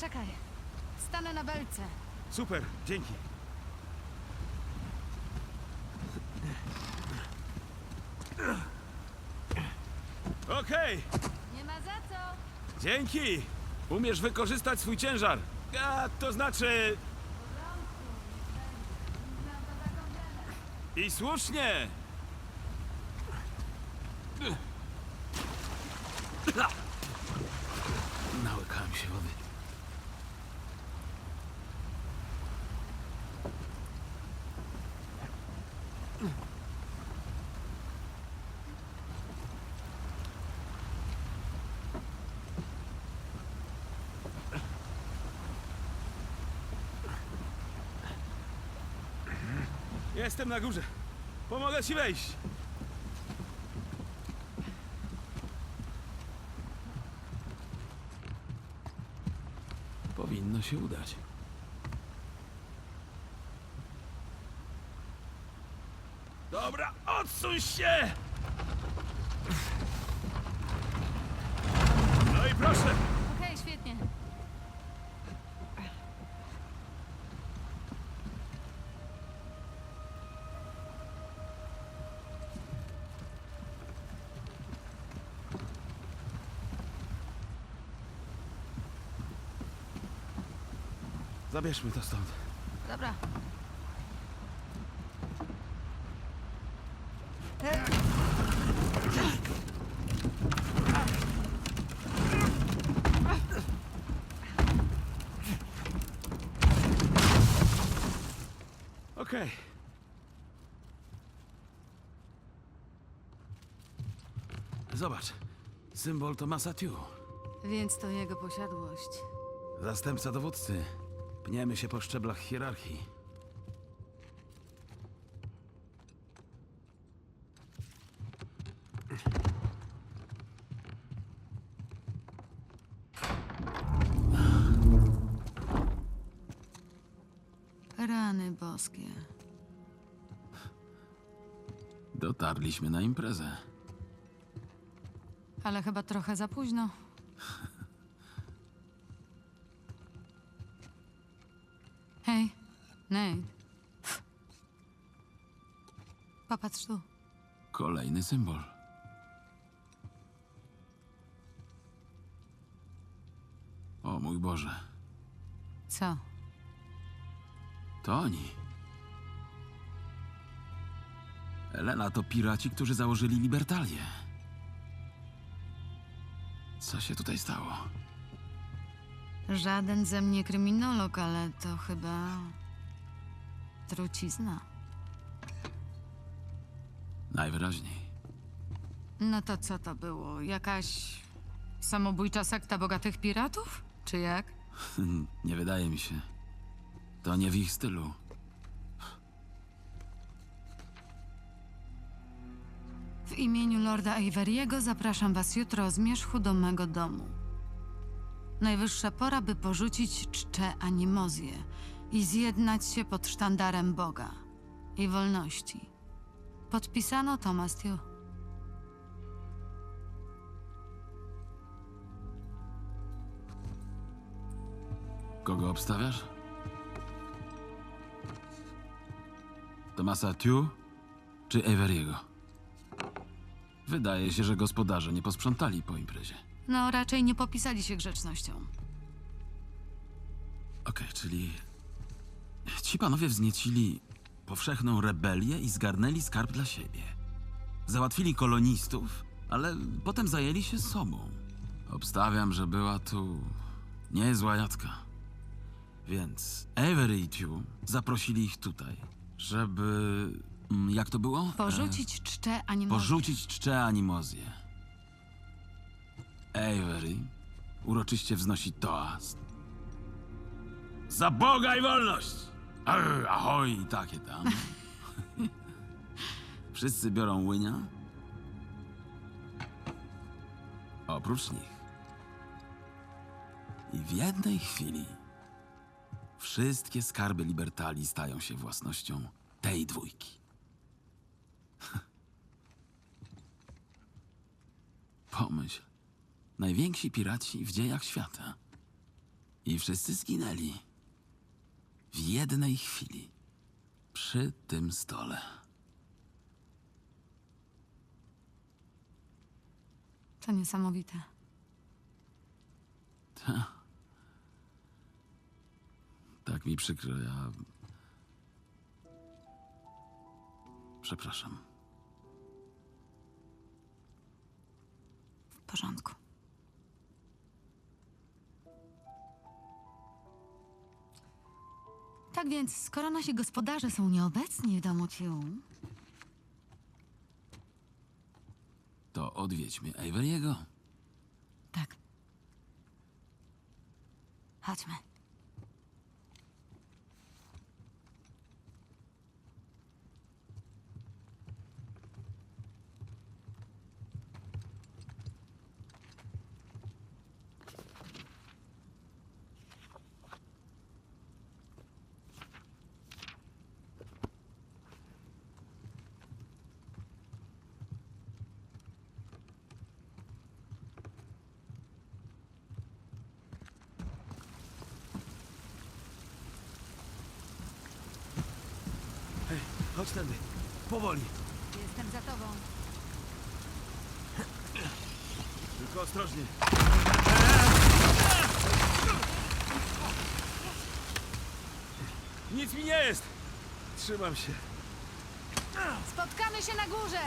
Zaczekaj. Stanę na belce. Super, dzięki. Okej, Nie ma za co. dzięki. Umiesz wykorzystać swój ciężar. A, to znaczy... I słusznie. Nałykałem się wody. Jestem na górze. Pomogę ci wejść. Powinno się udać. Dobra, odsuń się! No i proszę. Okej, świetnie. Zabierzmy to stąd. Dobra. Okej. Zobacz. Symbol Tomasa Tew. Więc to jego posiadłość. Zastępca dowódcy. Pniemy się po szczeblach hierarchii. Rany boskie. Dotarliśmy na imprezę. Ale chyba trochę za późno. Nate. Popatrz tu. Kolejny symbol. O mój Boże, Co? to oni. Elena to piraci, którzy założyli Libertalię. Co się tutaj stało? Żaden ze mnie kryminolog, ale to chyba... trucizna. Najwyraźniej. No to co to było? Jakaś samobójcza sekta bogatych piratów? Czy jak? Nie wydaje mi się. To nie w ich stylu. W imieniu Lorda Averiego zapraszam was jutro o zmierzchu do mego domu. Najwyższa pora, by porzucić czcze animozję i zjednać się pod sztandarem Boga i wolności. Podpisano Thomas Tew. Kogo obstawiasz? Tomasa Tew czy Everiego? Wydaje się, że gospodarze nie posprzątali po imprezie. No, raczej nie popisali się grzecznością. Okej, czyli ci panowie wzniecili powszechną rebelię i zgarnęli skarb dla siebie. Załatwili kolonistów, ale potem zajęli się sobą. Obstawiam, że była tu niezła jatka. Więc Avery i Tew zaprosili ich tutaj, żeby... mm, Jak to było? Porzucić czcze E, animozję. porzucić czcze animozję. Avery uroczyście wznosi toast. Za Boga i wolność! Arr, ahoj i takie tam. Wszyscy biorą łynia. Oprócz nich. I w jednej chwili wszystkie skarby Libertalii stają się własnością tej dwójki. Pomyśl. Najwięksi piraci w dziejach świata. I wszyscy zginęli. W jednej chwili. Przy tym stole. To niesamowite. Tak mi przykro, ja. Przepraszam. W porządku. Tak więc, skoro nasi gospodarze są nieobecni w domu Ciu, To odwiedźmy Averiego. tak. Chodźmy. Chodź tędy. Powoli. Jestem za tobą. Tylko ostrożnie. Nic mi nie jest! Trzymam się. Spotkamy się na górze!